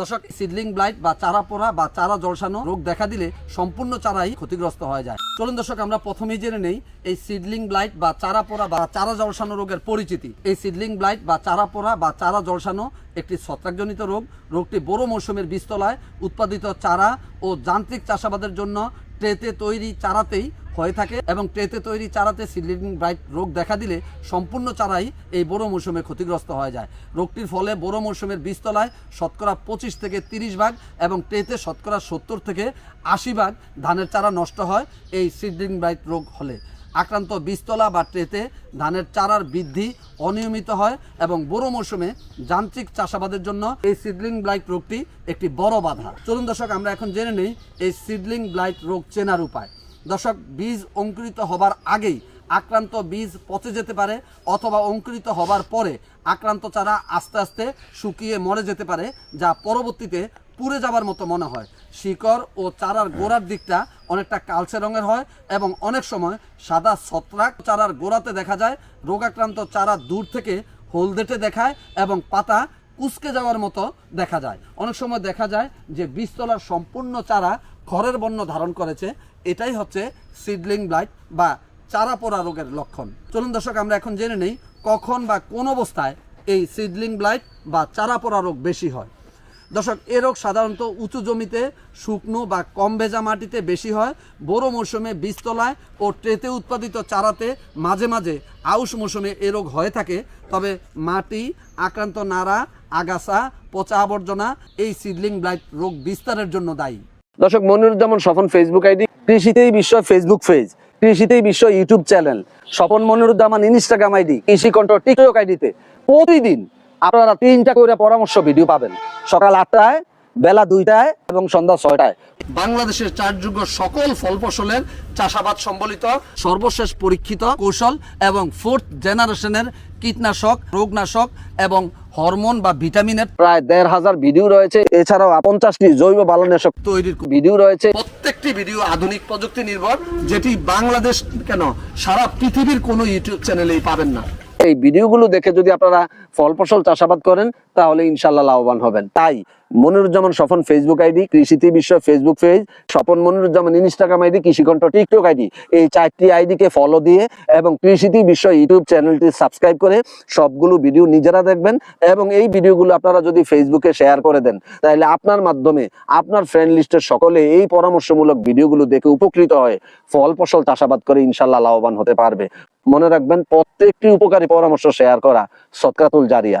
দর্শক seedling blight বা চারা পোড়া বা চারা জলসানো রোগ দেখা দিলে সম্পূর্ণ চারাই ক্ষতিগ্রস্ত হয়ে যায়। চলুন দর্শক, আমরা প্রথমেই জেনে নেই এই সিডলিং ব্লাইট বা চারা পোড়া বা চারা জলসানো রোগের পরিচিতি। এই সিডলিং ব্লাইট বা চারা পোড়া বা চারা জলসানো একটি ছত্রাকজনিত রোগ। রোগটি বড় মৌসুমের বীজতলায় উৎপাদিত চারা ও যান্ত্রিক চাষাবাদের জন্য ট্রেতে তৈরি চারাতেই হয়ে থাকে এবং ট্রেতে তৈরি চারাতে সিডলিং ব্রাইট রোগ দেখা দিলে সম্পূর্ণ চারাই এই বড় মৌসুমে ক্ষতিগ্রস্ত হয়ে যায়। রোগটির ফলে বড় মৌসুমের বীজতলায় শতকরা পঁচিশ থেকে তিরিশ ভাগ এবং ট্রেতে শতকরা সত্তর থেকে আশি ভাগ ধানের চারা নষ্ট হয়। এই সিডলিং ব্রাইট রোগ হলে আক্রান্ত বীজতলা বা ট্রেতে ধানের চারার বৃদ্ধি অনিয়মিত হয় এবং বড় মৌসুমে যান্ত্রিক চাষাবাদের জন্য এই সিডলিং ব্লাইট রোগটি একটি বড় বাধা। চলুন দর্শক, আমরা এখন জেনে নেই এই সিডলিং ব্লাইট রোগ চেনার উপায়। দর্শক, বীজ অঙ্কুরিত হবার আগেই আক্রান্ত বীজ পচে যেতে পারে অথবা অঙ্কুরিত হবার পরে আক্রান্ত চারা আস্তে আস্তে শুকিয়ে মরে যেতে পারে, যা পরবর্তীতে পুড়ে যাবার মতো মনে হয়। শিকড় ও চারার গোড়ার দিকটা অনেকটা কালচে রঙের হয় এবং অনেক সময় সাদা ছত্রাক চারার গোড়াতে দেখা যায়, রোগাক্রান্ত চারা দূর থেকে হলদেটে দেখায় এবং পাতা কুচকে যাওয়ার মতো দেখা যায়। অনেক সময় দেখা যায় যে বীজতলার সম্পূর্ণ চারা খড়ের বর্ণ ধারণ করেছে। এটাই হচ্ছে সিডলিং ব্লাইট বা চারা পোড়া রোগের লক্ষণ। চলুন দর্শক, আমরা এখন জেনে নেই কখন বা কোন অবস্থায় এই সিডলিং ব্লাইট বা চারা পোড়া রোগ বেশি হয়। দর্শক, এ রোগ সাধারণত উঁচু জমিতে, শুকনো বা কম ভেজা মাটিতে বেশি হয়। বড় মৌসুমে বীজতলায় ও ট্রেতে উৎপাদিত চারাতে মাঝে মাঝে আউশ মৌসুমে এ রোগ হয়ে থাকে। তবে মাটি, আক্রান্ত নাড়া, আগাছা, পচা আবর্জনা এই সিডলিং ব্লাইট রোগ বিস্তারের জন্য দায়ী। দর্শক, মনিরুজ্জামান স্বপন ফেসবুক আইডি, কৃষিতেই বিশ্ব ফেসবুক পেজ কৃষিতেই বিশ্ব YouTube channel. Swapan Moniruzzaman Instagram ID কৃষি কন্ট্রোল টিকটক আইডিতে প্রতিদিন আপনারা তিনটা করে পরামর্শ ভিডিও পাবেন। সকাল আটটায়, বেলা দুইটায় এবং সন্ধ্যা ছয়টায়। বাংলাদেশের চারযোগ্য সকল ফল ফসলের চাষাবাদ সম্বলিত সর্বশেষ পরীক্ষিত কৌশল এবং ফোর্থ জেনারেশনের কীটনাশক, রোগনাশক এবং হরমোন বা ভিটামিনের প্রায় দেড় হাজার ভিডিও রয়েছে। এছাড়াও পঞ্চাশটি জৈব বালনাশক তৈরির ভিডিও রয়েছে। প্রত্যেকটি ভিডিও আধুনিক প্রযুক্তি নির্ভর যেটি বাংলাদেশ কেন সারা পৃথিবীর কোনো ইউটিউব চ্যানেলেই পাবেন না। এই ভিডিওগুলো দেখে যদি আপনারা ফল ফসল চাষাবাদ করেন তাহলে ইনশাল্লাহ লাভবান হবেন। তাই মনিরুজ্জামান স্বপন ফেসবুক আইডি কৃষিতে বিশ্ব Facebook page Swapan Moniruzzaman Instagram ID Krishikantha TikTok ID, এই চারটি আইডিকে ফলো দিয়ে এবং কৃষিতে বিশ্ব ইউটিউব চ্যানেলটি সাবস্ক্রাইব করে সবগুলো ভিডিও নিজেরা দেখবেন এবং এই ভিডিওগুলো আপনারা যদি ফেসবুকে শেয়ার করে দেন, তাহলে আপনার মাধ্যমে আপনার ফ্রেন্ড লিস্টের সকলে এই পরামর্শমূলক ভিডিওগুলো দেখে উপকৃত হয় ফল ফসল চাষাবাদ করে ইনশাল্লাহ লাভবান হতে পারবে। মনে রাখবেন, প্রত্যেকটি উপকারী পরামর্শ শেয়ার করা সৎকাতুল জারিয়া।